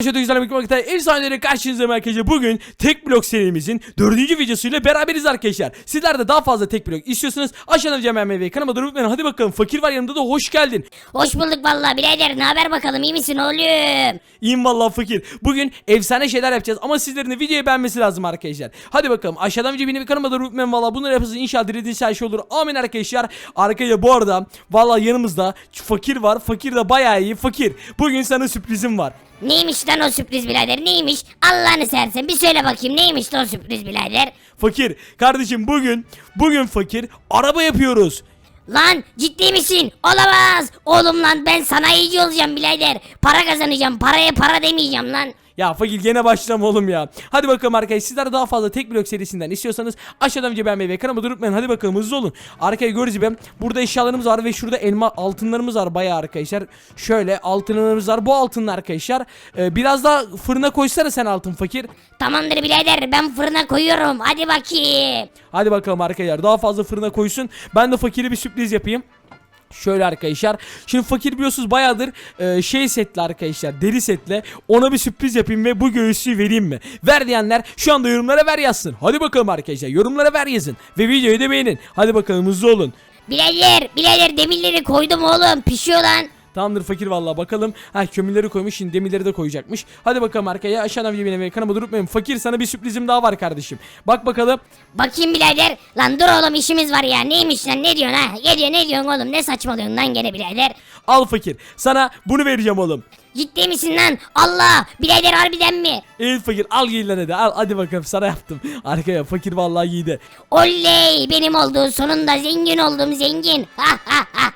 Arkadaşlar güzel bir vakit efsaneleri karşınızda arkadaşlar bugün tek blok serimizin dördüncü videosuyla beraberiz arkadaşlar. Sizler de daha fazla tek blok istiyorsanız aşağıdan Cem Bey kanalıma da unutmayın. Hadi bakalım fakir var yanımda da hoş geldin. Hoş bulduk vallahi birader ne haber bakalım iyi misin oğlum? İyiyim vallahi fakir. Bugün efsane şeyler yapacağız ama sizlerin de videoyu beğenmesi lazım arkadaşlar. Hadi bakalım aşağıdan video benim kanalıma da unutmayın vallahi bunları yapacağız inşallah dilediğiniz her şey olur. Amin arkadaşlar. Arkaya bu arada vallahi yanımızda fakir var. Fakir de bayağı iyi fakir. Bugün sana sürprizim var. Neymiş lan o sürpriz birader neymiş? Allah'ını seversen bir söyle bakayım neymiş lan o sürpriz birader? Fakir kardeşim bugün bugün fakir araba yapıyoruz. Lan ciddi misin? Olamaz. Oğlum lan ben sanayici olacağım birader. Para kazanacağım paraya para demeyeceğim lan. Ya fakir gene başlama oğlum ya. Hadi bakalım arkadaşlar sizler daha fazla tek blok serisinden istiyorsanız aşağıdan video beğenmeyi ve kanalıma da unutmayın. Hadi bakalım hızlı olun. Arkaya gördüğünüz gibi burada eşyalarımız var ve şurada elma altınlarımız var bayağı arkadaşlar. Şöyle altınlarımız var. Bu altınlar arkadaşlar. Ee, biraz daha fırına koysana sen altın fakir. Tamamdır birader ben fırına koyuyorum hadi bakayım. Hadi bakalım arkadaşlar daha fazla fırına koysun. Ben de fakire bir sürpriz yapayım. Şöyle arkadaşlar. Şimdi fakir biliyorsunuz bayağıdır e, şey setli arkadaşlar. Deri setle. Ona bir sürpriz yapayım ve bu göğüsü vereyim mi? Ver diyenler şu anda yorumlara ver yazsın. Hadi bakalım arkadaşlar. Yorumlara ver yazın. Ve videoyu da beğenin. Hadi bakalım hızlı olun. Birader birader demirleri koydum oğlum pişiyor lan. Tamamdır fakir vallahi bakalım. Ha kömürleri koymuş şimdi demirleri de koyacakmış. Hadi bakalım arkaya aşağıdan videoyu beğenmeyi kanalıma da unutmayın. Fakir sana bir sürprizim daha var kardeşim. Bak bakalım. Bakayım birader. Lan dur oğlum işimiz var ya. Neymiş lan ne diyorsun ha? Ne diyor ne diyorsun oğlum? Ne saçmalıyorsun lan gene birader? Al fakir. Sana bunu vereceğim oğlum. Ciddi misin lan? Allah! Birader harbiden mi? Evet fakir al giy lan hadi al hadi bakalım sana yaptım. Arkaya fakir vallahi giydi. Oley! Benim oldu. Sonunda zengin oldum zengin. Ha ha ha.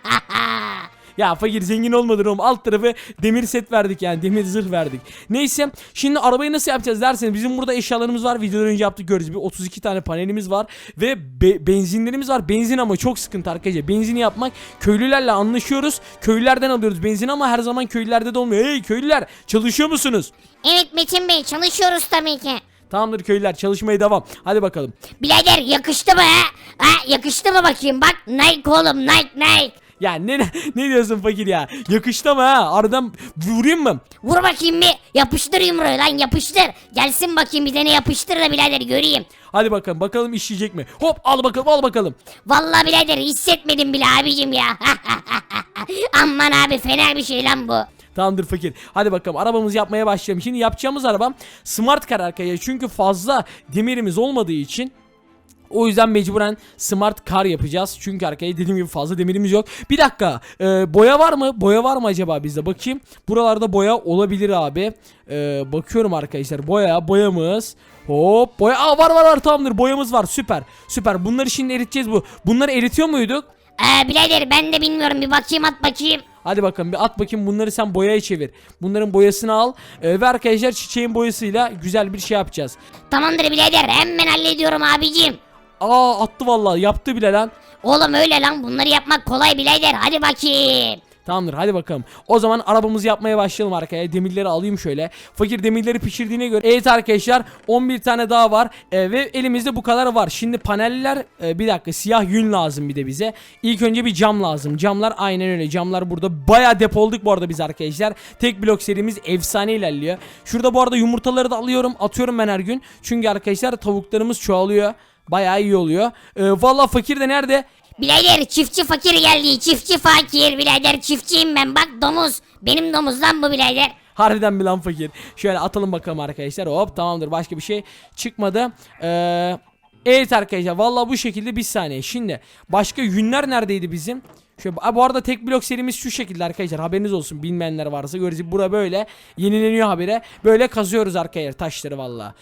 Ya fakir zengin olmadın oğlum alt tarafı demir set verdik yani demir zırh verdik. Neyse şimdi arabayı nasıl yapacağız derseniz bizim burada eşyalarımız var videodan önce yaptık gördüğünüz gibi 32 tane panelimiz var ve be- benzinlerimiz var benzin ama çok sıkıntı arkadaşlar benzini yapmak köylülerle anlaşıyoruz köylülerden alıyoruz benzin ama her zaman köylülerde de olmuyor. Hey köylüler çalışıyor musunuz? Evet Metin Bey çalışıyoruz tabii ki. Tamamdır köylüler çalışmaya devam hadi bakalım. Birader yakıştı mı ha? Ha yakıştı mı bakayım bak Nike oğlum Nike Nike. Ya ne ne diyorsun fakir ya yakıştı ama ha aradan vurayım mı? Vur bakayım bir yapıştır yumruğu lan yapıştır. Gelsin bakayım bir tane yapıştır da birader göreyim. Hadi bakalım bakalım işleyecek mi? Hop al bakalım al bakalım. Vallahi birader hissetmedim bile abicim ya. Aman abi fena bir şey lan bu. Tamamdır fakir. Hadi bakalım arabamızı yapmaya başlayalım. Şimdi yapacağımız araba smart car arkadaşlar. Çünkü fazla demirimiz olmadığı için o yüzden mecburen smart car yapacağız. Çünkü arkaya dediğim gibi fazla demirimiz yok. Bir dakika. e, boya var mı? Boya var mı acaba bizde? Bakayım. Buralarda boya olabilir abi. E, bakıyorum arkadaşlar. Boya. Boyamız. Hop. Boya. Aa var var var tamamdır. Boyamız var. Süper. Süper. Bunları şimdi eriteceğiz bu. Bunları eritiyor muyduk? Ee, birader ben de bilmiyorum bir bakayım at bakayım. Hadi bakalım bir at bakayım bunları sen boyaya çevir. Bunların boyasını al e, ve arkadaşlar çiçeğin boyasıyla güzel bir şey yapacağız. Tamamdır birader hemen hallediyorum abicim. Aa attı vallahi yaptı bile lan. Oğlum öyle lan bunları yapmak kolay birader hadi bakayım. Tamamdır hadi bakalım. O zaman arabamızı yapmaya başlayalım arkaya. Demirleri alayım şöyle. Fakir demirleri pişirdiğine göre. Evet arkadaşlar 11 tane daha var. E, ve elimizde bu kadar var. Şimdi paneller e, bir dakika siyah yün lazım bir de bize. İlk önce bir cam lazım. Camlar aynen öyle. Camlar burada baya depoladık bu arada biz arkadaşlar. Tek blok serimiz efsane ilerliyor. Şurada bu arada yumurtaları da alıyorum. Atıyorum ben her gün. Çünkü arkadaşlar tavuklarımız çoğalıyor. Bayağı iyi oluyor. E, Valla fakir de nerede? Birader çiftçi fakir geldi çiftçi fakir birader çiftçiyim ben bak domuz. Benim domuz lan bu birader. Harbiden bir lan fakir. Şöyle atalım bakalım arkadaşlar. Hop tamamdır başka bir şey çıkmadı. Ee, evet arkadaşlar vallahi bu şekilde bir saniye. Şimdi başka yünler neredeydi bizim? Şöyle, bu arada tek blok serimiz şu şekilde arkadaşlar haberiniz olsun bilmeyenler varsa göreceğiz. Bura böyle yenileniyor habire. Böyle kazıyoruz arkadaşlar taşları valla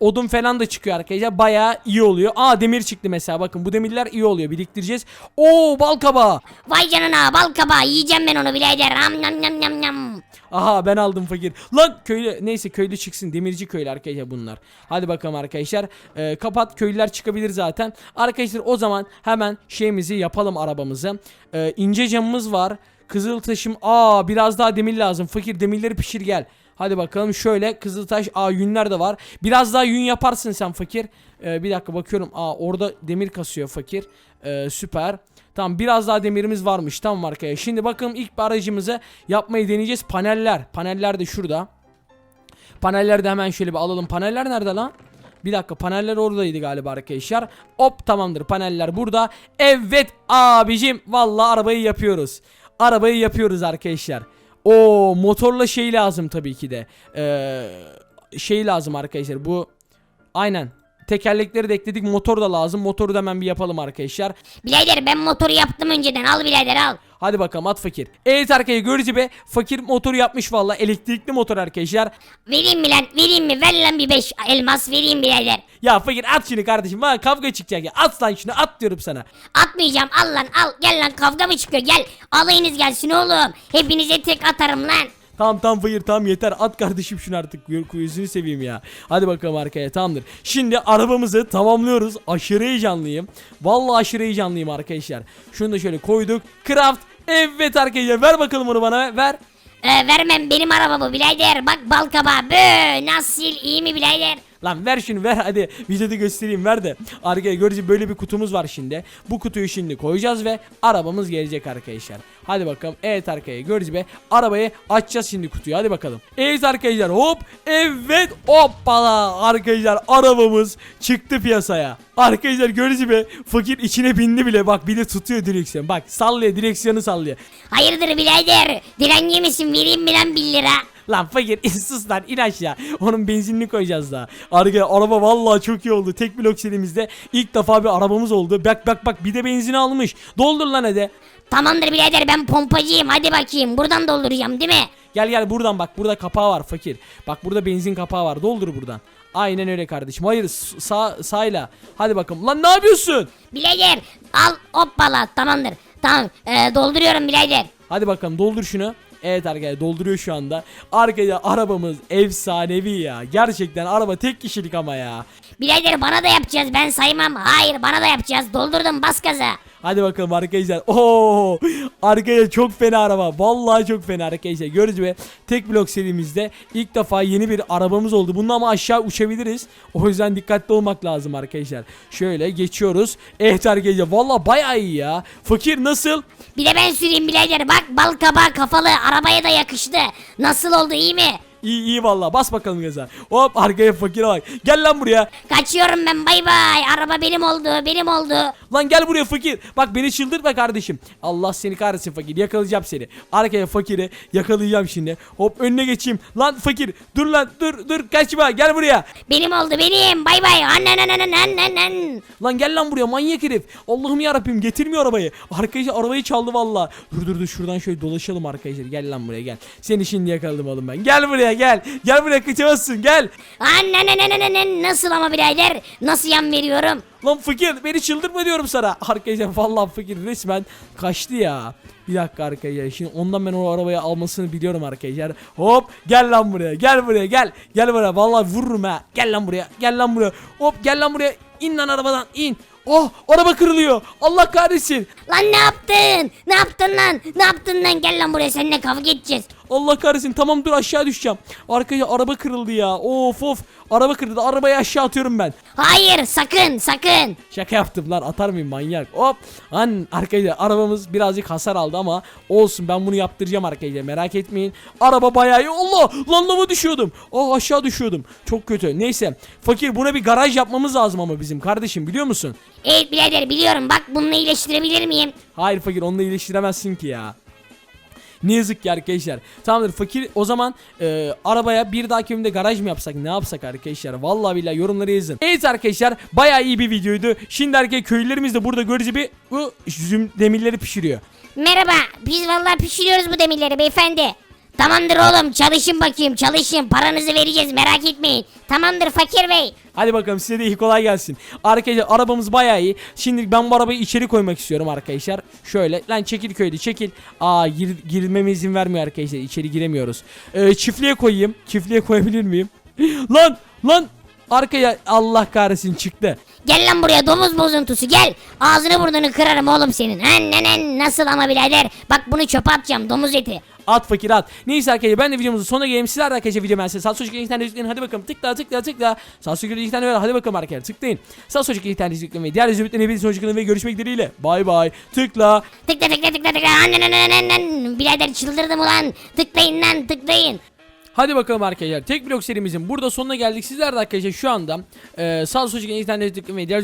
odun falan da çıkıyor arkadaşlar baya iyi oluyor. Aa demir çıktı mesela bakın bu demirler iyi oluyor biriktireceğiz. Oo bal kabağı. Vay canına bal kabağı yiyeceğim ben onu birader. Am nam nam nam nam. Aha ben aldım fakir. Lan köylü neyse köylü çıksın. Demirci köylü arkadaşlar bunlar. Hadi bakalım arkadaşlar. Ee, kapat köylüler çıkabilir zaten. Arkadaşlar o zaman hemen şeyimizi yapalım arabamızı. Ee, ince camımız var. Kızıl taşım. Aa biraz daha demir lazım. Fakir demirleri pişir gel. Hadi bakalım şöyle kızıltaş aa yünler de var. Biraz daha yün yaparsın sen fakir. Ee, bir dakika bakıyorum. Aa orada demir kasıyor fakir. Ee, süper. Tamam biraz daha demirimiz varmış. Tamam arkadaşlar. Şimdi bakalım ilk bir yapmayı deneyeceğiz. Paneller. Paneller de şurada. Panelleri de hemen şöyle bir alalım. Paneller nerede lan? Bir dakika paneller oradaydı galiba arkadaşlar. Hop tamamdır paneller burada. Evet abicim vallahi arabayı yapıyoruz. Arabayı yapıyoruz arkadaşlar. O motorla şey lazım tabii ki de. Ee, şey lazım arkadaşlar bu. Aynen. Tekerlekleri de ekledik. Motor da lazım. Motoru da hemen bir yapalım arkadaşlar. Birader ben motoru yaptım önceden al birader al. Hadi bakalım at fakir. Evet arkadaşlar gördüğünüz gibi fakir motoru yapmış valla. Elektrikli motor arkadaşlar. Vereyim mi lan vereyim mi ver lan bir beş elmas vereyim birader. Ya fakir at şunu kardeşim. Bana kavga çıkacak ya. At lan şunu at diyorum sana. Atmayacağım al lan al gel lan kavga mı çıkıyor gel. Alayınız gelsin oğlum. Hepinize tek atarım lan. Tamam tamam fakir tamam yeter at kardeşim şunu artık yüzünü seveyim ya. Hadi bakalım arkaya tamamdır. Şimdi arabamızı tamamlıyoruz. Aşırı heyecanlıyım. Vallahi aşırı heyecanlıyım arkadaşlar. Şunu da şöyle koyduk. Craft. Evet arkadaşlar ver bakalım onu bana ver. Ee, vermem benim araba bu birader bak bal kabağı bö nasıl iyi mi birader. Lan ver şunu ver hadi videoda göstereyim ver de. Arkaya görece böyle bir kutumuz var şimdi. Bu kutuyu şimdi koyacağız ve arabamız gelecek arkadaşlar. Hadi bakalım. Evet arkaya görece be. Arabayı açacağız şimdi kutuyu hadi bakalım. Evet arkadaşlar hop. Evet hoppala. Arkadaşlar arabamız çıktı piyasaya. Arkadaşlar görece be. Fakir içine bindi bile bak bir de tutuyor direksiyon. Bak sallıyor direksiyonu sallıyor. Hayırdır birader direnci misin vereyim mi lan 1 lira. Lan fakir sus lan in aşağı. Onun benzinini koyacağız daha. Arka araba vallahi çok iyi oldu. Tek blok serimizde ilk defa bir arabamız oldu. Bak bak bak bir de benzin almış. Doldur lan hadi. Tamamdır birader ben pompacıyım hadi bakayım buradan dolduracağım değil mi? Gel gel buradan bak burada kapağı var fakir. Bak burada benzin kapağı var. Doldur buradan. Aynen öyle kardeşim. Hayır sağ sağıyla. Hadi bakalım. Lan ne yapıyorsun? Birader al hoppala tamamdır. Tamam ee, dolduruyorum birader. Hadi bakalım doldur şunu. Evet arkadaşlar dolduruyor şu anda. Arkada arabamız efsanevi ya. Gerçekten araba tek kişilik ama ya. Birader bana da yapacağız ben saymam. Hayır bana da yapacağız doldurdum bas gaza. Hadi bakalım arkadaşlar. Oo! Arkadaşlar çok fena araba. Vallahi çok fena arkadaşlar. Gördüğünüz gibi tek blok serimizde ilk defa yeni bir arabamız oldu. Bununla ama aşağı uçabiliriz. O yüzden dikkatli olmak lazım arkadaşlar. Şöyle geçiyoruz. Evet arkadaşlar vallahi bayağı iyi ya. Fakir nasıl? Bir de ben süreyim birader bak bal kabağı kafalı arabaya da yakıştı. Nasıl oldu iyi mi? İyi iyi vallahi bas bakalım gaza. Hop arkaya fakire bak. Gel lan buraya. Kaçıyorum ben bay bay. Araba benim oldu benim oldu. Lan gel buraya fakir. Bak beni çıldırtma kardeşim. Allah seni kahretsin fakir. Yakalayacağım seni. Arkaya fakiri yakalayacağım şimdi. Hop önüne geçeyim. Lan fakir. Dur lan dur dur kaçma. Gel buraya. Benim oldu benim bay bay. Annen annen annen annen annen. Lan gel lan buraya manyak herif. Allah'ım yarabbim getirmiyor arabayı. Arkadaşlar arabayı çaldı valla. Dur dur dur şuradan şöyle dolaşalım arkadaşlar. Gel lan buraya gel. Seni şimdi yakaladım oğlum ben. Gel buraya gel. Gel buraya kaçamazsın gel. Annen annen annen annen. Nasıl ama birader? Nasıl yan veriyorum? Lan fakir beni çıldırtma diyorum sana. Arkadaşlar vallahi fakir resmen kaçtı ya. Bir dakika arkadaşlar şimdi ondan ben o arabayı almasını biliyorum arkadaşlar. Hop gel lan buraya gel buraya gel. Gel buraya vallahi vururum ha. Gel lan buraya gel lan buraya. Hop gel lan buraya. İn lan arabadan in. Oh araba kırılıyor. Allah kahretsin. Lan ne yaptın? Ne yaptın lan? Ne yaptın lan? Gel lan buraya seninle kavga edeceğiz. Allah kahretsin tamam dur aşağı düşeceğim. Arkaya araba kırıldı ya. Of of. Araba kırıldı. Arabayı aşağı atıyorum ben. Hayır sakın sakın. Şaka yaptım lan atar mıyım manyak hop An arkadaşlar arabamız birazcık hasar aldı ama olsun ben bunu yaptıracağım arkadaşlar merak etmeyin Araba bayağı iyi Allah lan lava düşüyordum Aa aşağı düşüyordum çok kötü neyse fakir buna bir garaj yapmamız lazım ama bizim kardeşim biliyor musun Evet birader biliyorum bak bununla iyileştirebilir miyim? Hayır fakir onunla iyileştiremezsin ki ya ne yazık ki arkadaşlar. Tamamdır fakir o zaman e, arabaya bir dahaki bölümde garaj mı yapsak ne yapsak arkadaşlar. Vallahi billahi yorumları yazın. Evet arkadaşlar bayağı iyi bir videoydu. Şimdi arkadaşlar köylülerimiz de burada görücü bir bu züm demirleri pişiriyor. Merhaba biz vallahi pişiriyoruz bu demirleri beyefendi. Tamamdır oğlum çalışın bakayım çalışın paranızı vereceğiz merak etmeyin. Tamamdır fakir bey. Hadi bakalım size de iyi kolay gelsin. Arkadaşlar arabamız bayağı iyi. Şimdi ben bu arabayı içeri koymak istiyorum arkadaşlar. Şöyle lan çekil köyde çekil. Aa gir, girmeme izin vermiyor arkadaşlar. İçeri giremiyoruz. Ee, çiftliğe koyayım. Çiftliğe koyabilir miyim? lan lan arkaya Allah kahretsin çıktı. Gel lan buraya domuz bozuntusu gel. Ağzını burnunu kırarım oğlum senin. Annen nasıl ama birader. Bak bunu çöpe atacağım domuz eti. At fakir at. Neyse arkadaşlar ben de videomuzun sonuna geleyim. Sizler de arkadaşlar video ben size sağ internet tıklayın. Hadi bakalım tıkla tıkla tıkla. Sağ sol internet ver. Hadi bakalım arkadaşlar tıklayın. Sağ sol internet tıklayın ve diğer yüzümüzden hepiniz hoşçakalın ve görüşmek dileğiyle. Bay bay. Tıkla. Tıkla tıkla tıkla tıkla. Annen annen annen. Birader çıldırdım ulan. Tıklayın lan tıklayın. Hadi bakalım arkadaşlar. Tek blok serimizin burada sonuna geldik. Sizler de arkadaşlar şu anda e, sağ sol internet tıklamayı diğer